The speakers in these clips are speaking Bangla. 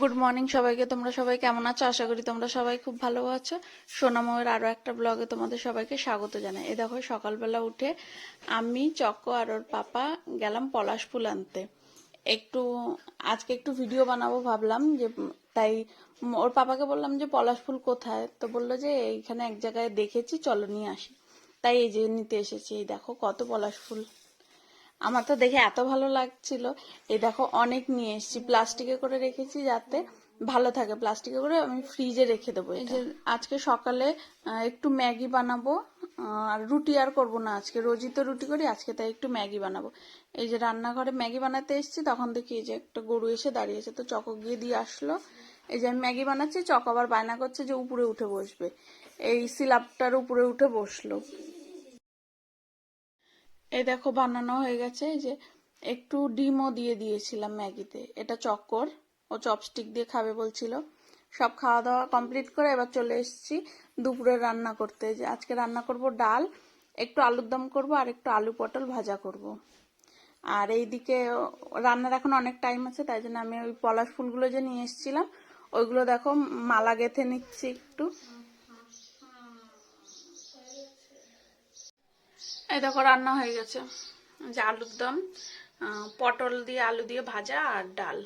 গুড মর্নিং সবাইকে, তোমরা সবাই কেমন আছো? আশা করি তোমরা সবাই খুব ভালো আছো। সোনাময়ের আরও একটা ব্লগে তোমাদের সবাইকে স্বাগত জানাই। এ দেখো, সকালবেলা উঠে আমি চক্ক আর ওর পাপা গেলাম পলাশ ফুল আনতে। একটু, আজকে একটু ভিডিও বানাবো ভাবলাম যে, তাই ওর পাপাকে বললাম যে, পলাশ ফুল কোথায়? তো বলল যে, এইখানে এক জায়গায় দেখেছি, চলো নিয়ে আসি। তাই এই যে নিতে এসেছি। দেখো, কত পলাশ ফুল। আমার তো দেখে এত ভালো লাগছিল। এই দেখো অনেক নিয়ে এসেছি। প্লাস্টিকে করে রেখেছি যাতে ভালো থাকে। প্লাস্টিকে করে আমি ফ্রিজে রেখে দেবো এই যে আজকে সকালে একটু ম্যাগি বানাবো। আর রুটি আর করব না আজকে। রোজই তো রুটি করি আজকে তাই একটু ম্যাগি বানাবো। এই যে রান্নাঘরে ম্যাগি বানাতে এসেছি তখন দেখি এই যে একটা গরু এসে দাঁড়িয়েছে তো চকক গিয়ে দিয়ে আসলো। এই যে আমি ম্যাগি বানাচ্ছি চক আবার বায়না করছে যে উপরে উঠে বসবে। এই সিলাপটার উপরে উঠে বসল। এই দেখো বানানো হয়ে গেছে, এই যে একটু ডিমও দিয়ে দিয়েছিলাম ম্যাগিতে। এটা চক্কর, ও চপস্টিক দিয়ে খাবে বলছিল। সব খাওয়া দাওয়া কমপ্লিট করে এবার চলে এসেছি দুপুরে রান্না করতে। যে আজকে রান্না করব ডাল, একটু আলুর দম করব আর একটু আলু পটল ভাজা করব। আর এইদিকে রান্নার এখন অনেক টাইম আছে, তাই জন্য আমি ওই পলাশ ফুলগুলো যে নিয়ে এসেছিলাম, ওইগুলো দেখো মালা গেথে নিচ্ছি একটু। এই দেখো রান্না হয়ে গেছে। যে আলুর দম পটল দিয়ে আলু দিয়ে ভাজা আর ডাল।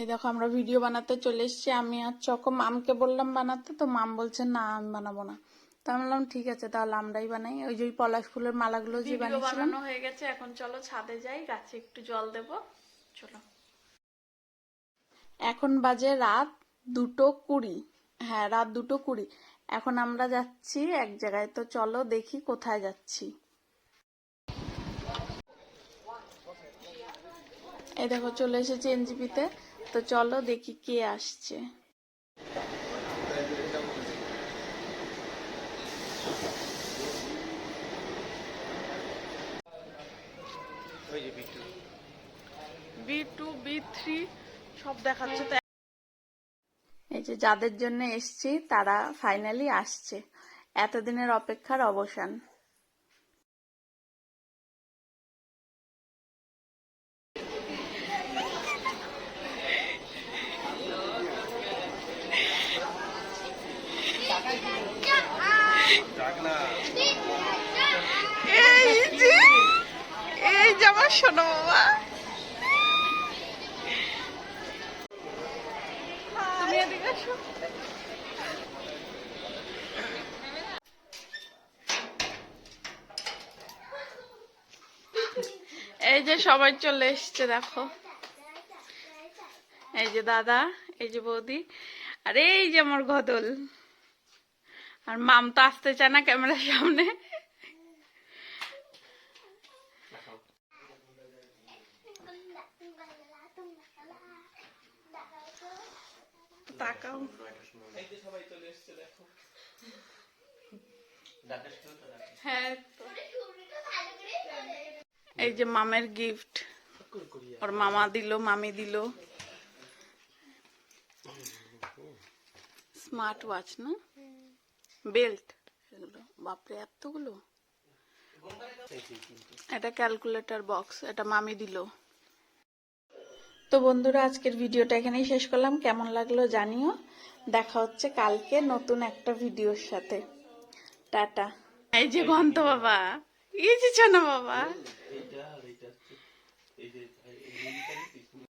এই দেখো আমরা ভিডিও বানাতে চলে এসেছি। আমি আর চকো মামকে বললাম বানাতে তো মাম বলছে না আমি বানাবো না। তো আমি বললাম ঠিক আছে তাহলে আমরাই বানাই। ওই যে পলাশ ফুলের মালাগুলো যে বানানো হয়ে গেছে। এখন চলো ছাদে যাই গাছে একটু জল দেব। চলো। এখন বাজে রাত দুটো কুড়ি। হ্যাঁ রাত দুটো কুড়ি। এখন আমরা যাচ্ছি এক জায়গায়। তো চলো দেখি কোথায় যাচ্ছি। এই দেখো, চলে এসেছি এনজিপিতে। তো চলো দেখি কে আসছে। বি টু, বি থ্রি, সব দেখাচ্ছে। এই যে যাদের জন্য এসছি, তারা ফাইনালি আসছে। এতদিনের অপেক্ষার অবসান। এই যে এই যে আমার শোনো বাবা এই যে সবাই চলে এসছে, দেখো। এই যে দাদা, এই যে বৌদি, আর এই যে আমার গদল। আর মাম তো আসতে চায় না ক্যামেরার সামনে। তাকাও। হ্যাঁ এই যে মামের গিফট ওর মামা দিল, মামি দিল। স্মার্ট ওয়াচ না? বেল্ট বাপরে, এতগুলো? এটা ক্যালকুলেটর বক্স এটা মামি দিল। তো বন্ধুরা আজকের ভিডিওটা এখানেই শেষ করলাম। কেমন লাগল জানিও। দেখা হচ্ছে কালকে নতুন একটা ভিডিওর সাথে। টাটা। এই যে গন্ত বাবা এই যে না বাবা।